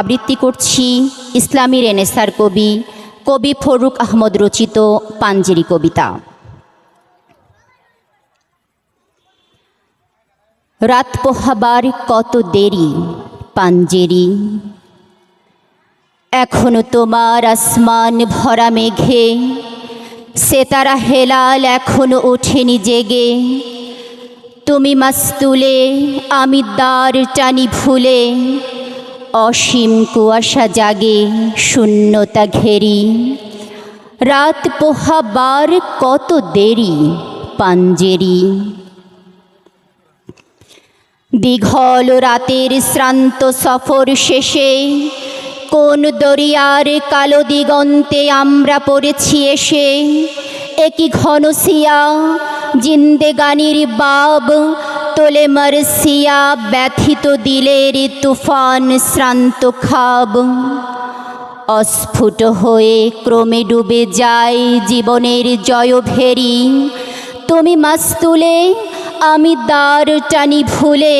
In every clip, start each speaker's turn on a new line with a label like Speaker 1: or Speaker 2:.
Speaker 1: আবৃত্তি করছি ইসলামী রেনেসার কবি কবি ফরুক আহমদ রচিত পাঞ্জেরি কবিতা। রাত পোহাবার কত দেরি পাঞ্জেরি। এখনও তোমার আসমান ভরা মেঘে, সেতারা হেলাল এখনও ওঠেনি জেগে। তুমি মাস্তুলে, আমি দ্বার টানি ভুলে অসীম কুয়াশা জাগে, শূন্যতা ঘেরি। রাত পোহাবার কত দেরি, পাঞ্জেরি। দীঘল রাতের শ্রান্ত সফর শেষে, কোন দরিয়ার কালো দিগন্তে আমরা পড়েছি এসে, একই ঘনসিয়া জিন্দেগানির বাব তোলে মারসিয়া ব্যথিত দিলের তুফান শ্রান্ত খাব। অস্ফুট হয়ে ক্রমে ডুবে যায় জীবনের জয়ভেরি। তুমি মাস্তুলে, আমি দ্বার টানি ভুলে,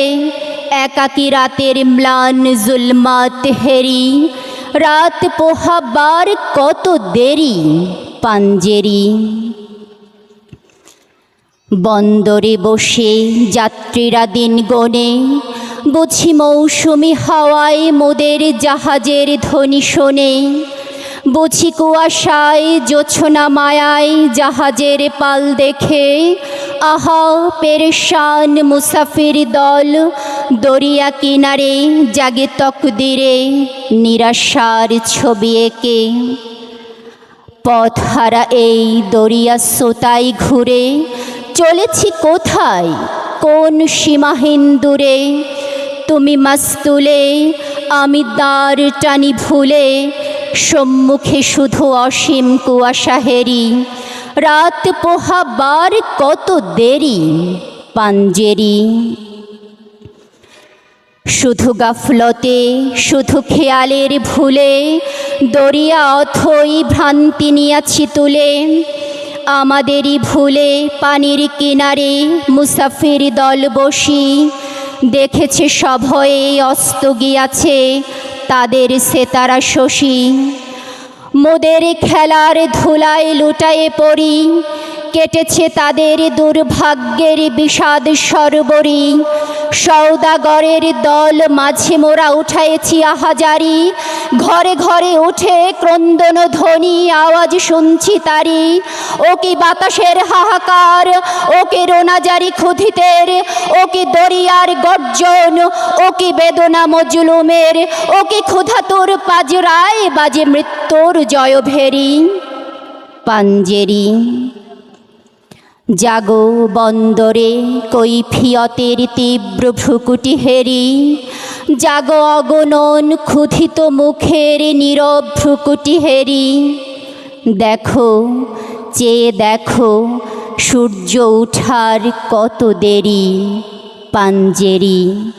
Speaker 1: একাকি রাতের ম্লান জুলমাত হেরি। রাত পোহাবার কত দেরি, পাঞ্জেরি। বন্দরে বসে যাত্রীরা দিন গনে। বুঝি মৌসুমি হাওয়ায় মোদের জাহাজের ধ্বনি শোনে। বুঝি কুয়াশায়, জোছনা মায়ায় জাহাজের পাল দেখে। আহা, পেরেশান মুসাফির দল, দরিয়া কিনারে জাগে তকদিরে নিরাশার ছবি এঁকে। পথহারা এই দরিয়া সোতাই ঘুরে চলেছি কোথায়? কোন সীমাহীন দূরে? তুমি মাস্তুলে, আমি দ্বার টানি ভুলে, সম্মুখে শুধু অসীম কুয়াশা হেরি। রাত পোহাবার কত দেরি, পাঞ্জেরি। শুধু গাফলতে, শুধু খেয়ালের ভুলে, দরিয়া অথই ভ্রান্তি নিয়াছি তুলে। আমাদেরই ভুলে পানির কিনারে মুসাফির দল বসি। দেখেছে সভয়ে অস্ত গিয়াছে, তাদের সে তারা শশী। মোদের খেলার ধুলায় লুটায়ে পড়ি, কেটেছে তাদের দুর্ভাগ্যের বিষাদ সরবরি। সৌদাগরের দল মাঝে মোরা উঠাইছি আহাজারি। ঘরে ঘরে উঠে ক্রন্দন ধ্বনি আওয়াজ শুনছি তারি। ও কি বাতাসের হাহাকার, ও কি রোনাজারি ক্ষুধিতের, ও কি দরিয়ার গর্জন, ও কি বেদনা মজলুমের, ও কি ক্ষুধাতুর পাজরায় বাজে মৃত্যুর জয়ভেরি। পাঞ্জেরি। জাগো বন্দরে কৈফিয়তের তীব্র ভ্রুকুটি হেরি। জাগো অগণন ক্ষুধিত মুখের নীরব ভ্রুকুটি হেরি। দেখো, চেয়ে দেখো, সূর্য উঠার কত দেরি, পাঞ্জেরি।